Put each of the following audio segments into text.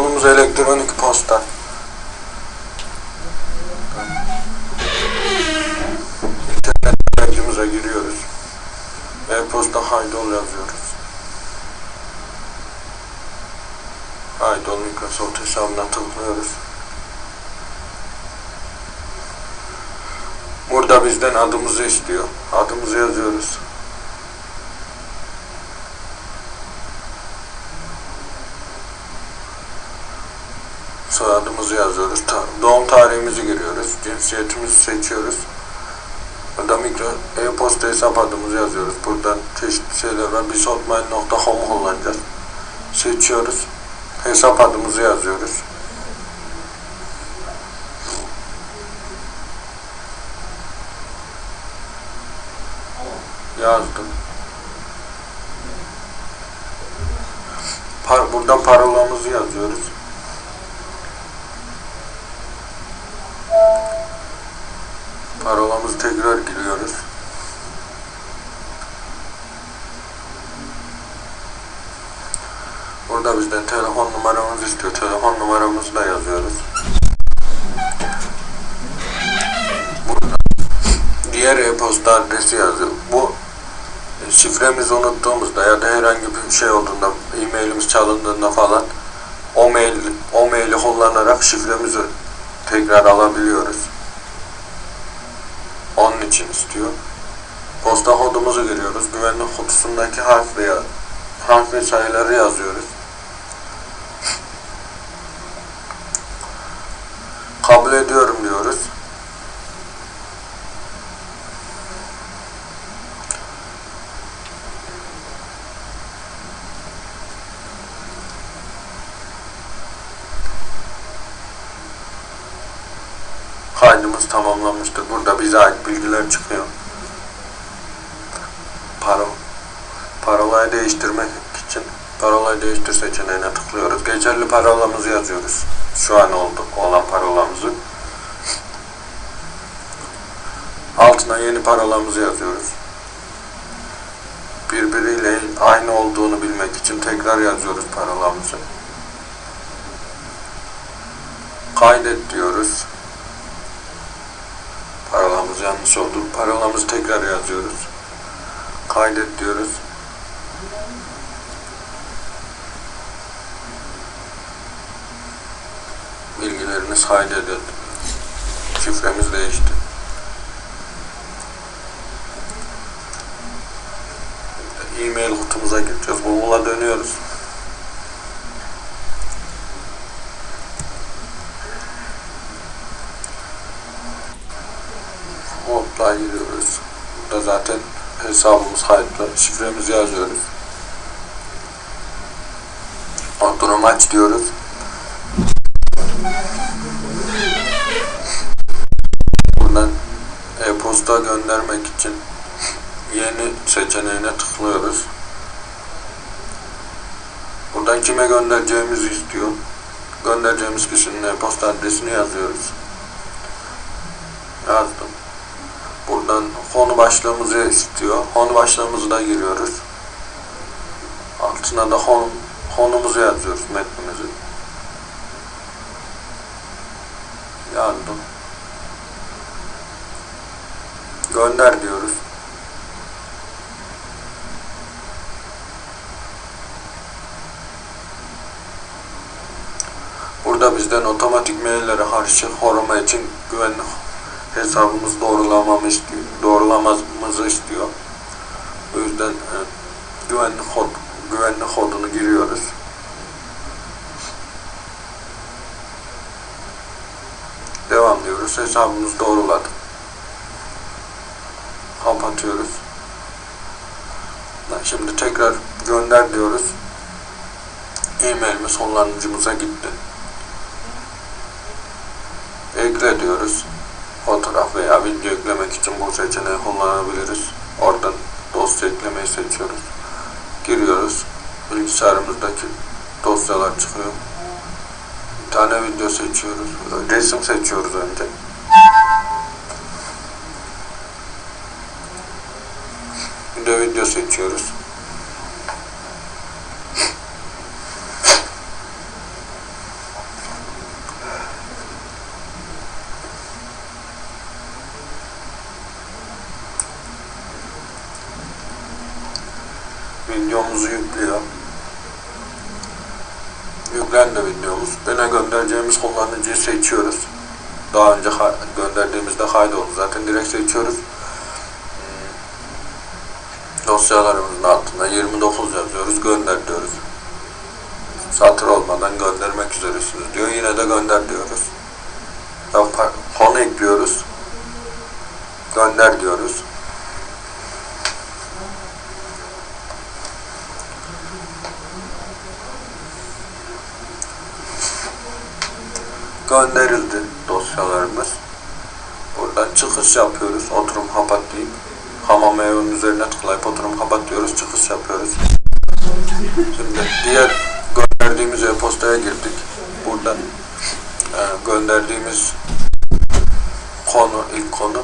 Konumuz elektronik posta. İnternet aracımıza giriyoruz. E-posta haydol yazıyoruz. Haydol Microsoft hesabına tıklıyoruz. Burada bizden adımızı istiyor. Adımızı yazıyoruz. Soyadımızı yazıyoruz. Ta- Doğum tarihimizi giriyoruz. Cinsiyetimizi seçiyoruz. Burada mikro e-posta hesap adımızı yazıyoruz. Buradan çeşitli şeyler var. Bisotmail.com kullanacağız. Seçiyoruz. Hesap adımızı yazıyoruz. Yazdım. Par buradan parolamızı yazıyoruz. Parolamızı tekrar giriyoruz. Burada bizden telefon numaramızı istiyor. Telefon numaramızı da yazıyoruz. Burada diğer e-posta adresi yazıyor. Bu e, şifremizi unuttuğumuzda ya da herhangi bir şey olduğunda, e-mailimiz çalındığında falan o mail o maili kullanarak şifremizi tekrar alabiliyoruz. İçin istiyor. Posta kodumuzu giriyoruz. Güvenlik kutusundaki harf veya harf ve sayıları yazıyoruz. Kaydımız tamamlanmıştır. Burada bize ait bilgiler çıkıyor. Paro parolayı değiştirmek için parolayı değiştir seçeneğine tıklıyoruz. Geçerli parolamızı yazıyoruz. Şu an oldu olan parolamızı. Altına yeni parolamızı yazıyoruz. Birbiriyle aynı olduğunu bilmek için tekrar yazıyoruz parolamızı. Kaydet diyoruz. Yanlış oldu. Parolamızı tekrar yazıyoruz. Kaydet diyoruz. Bilgileriniz kaydedildi. Şifremiz değişti. E-mail kutumuza gireceğiz. Google'a dönüyoruz. Hotla giriyoruz. Burada zaten hesabımız kayıtlı. Şifremizi yazıyoruz. Oturum aç diyoruz. Buradan e-posta göndermek için yeni seçeneğine tıklıyoruz. Buradan kime göndereceğimizi istiyor. Göndereceğimiz kişinin e-posta adresini yazıyoruz. Yazdım. Buradan konu başlığımızı istiyor. Konu başlığımızı da giriyoruz. Altına da konu, konumuzu yazıyoruz metnimizi. Yazdım. Gönder diyoruz. Burada bizden otomatik maillere karşı koruma için güvenlik hesabımız doğrulamamı istiyor, doğrulamamızı istiyor. O yüzden e, güvenlik kod, güvenlik kodunu giriyoruz. Devam diyoruz. Hesabımız doğruladı. Kapatıyoruz. Şimdi tekrar gönder diyoruz. E-mailimiz kullanıcımıza gitti. Ekle diyoruz veya video eklemek için bu seçeneği kullanabiliriz. Oradan dosya eklemeyi seçiyoruz. Giriyoruz. Bilgisayarımızdaki dosyalar çıkıyor. Bir tane video seçiyoruz. Resim seçiyoruz önce. Bir de video seçiyoruz. Videomuzu yüklüyor. Yüklendi videomuz. Gene göndereceğimiz kullanıcıyı seçiyoruz. Daha önce ha- gönderdiğimizde kaydoldu. Zaten direkt seçiyoruz. Hmm. Dosyalarımızın altında 29 yazıyoruz. Gönder diyoruz. Satır olmadan göndermek üzeresiniz diyor. Yine de gönder diyoruz. Konu ekliyoruz. Gönder diyoruz. Gönderildi dosyalarımız. Buradan çıkış yapıyoruz. Oturum kapat deyip hamam evinin üzerine tıklayıp oturum kapat diyoruz. Çıkış yapıyoruz. Şimdi diğer gönderdiğimiz e-postaya girdik. Buradan e, gönderdiğimiz konu, ilk konu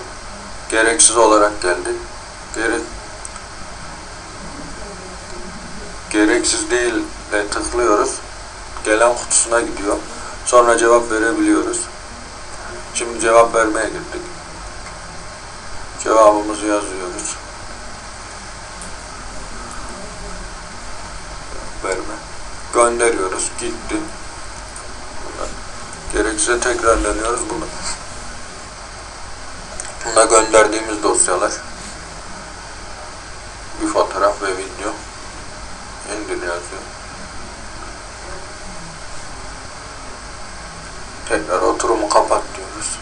gereksiz olarak geldi. Gere, gereksiz değil de tıklıyoruz. Gelen kutusuna gidiyor. Sonra cevap verebiliyoruz. Şimdi cevap vermeye gittik. Cevabımızı yazıyoruz. Verme. Gönderiyoruz. Gitti. Gerekirse tekrarlanıyoruz bunu. Buna gönderdiğimiz dosyalar. Bir fotoğraf ve video. İndir yazıyor. Tekrar oturumu kapat diyoruz.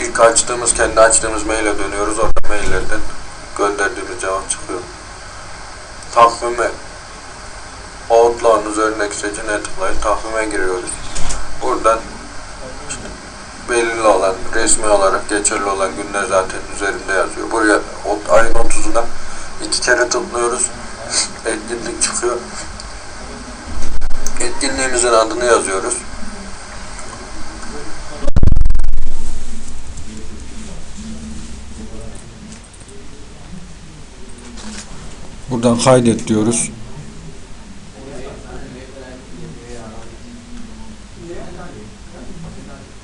İlk açtığımız, kendi açtığımız maile dönüyoruz. Orada maillerden gönderdiğimiz cevap çıkıyor. Takvime Outlook'un üzerindeki seçeneğe tıklayıp takvime giriyoruz. Buradan işte belirli olan, resmi olarak geçerli olan günler zaten üzerinde yazıyor. Buraya ayın 30'una iki kere tıklıyoruz. Etkinlik çıkıyor. Etkinliğimizin adını yazıyoruz. Buradan kaydet diyoruz.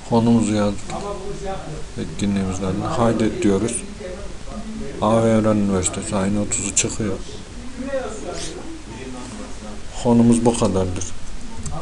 Konumuzu yazdık. Etkinliğimizin adını kaydet diyoruz. AVR Üniversitesi aynı 30'u çıkıyor. Konumuz bu kadardır.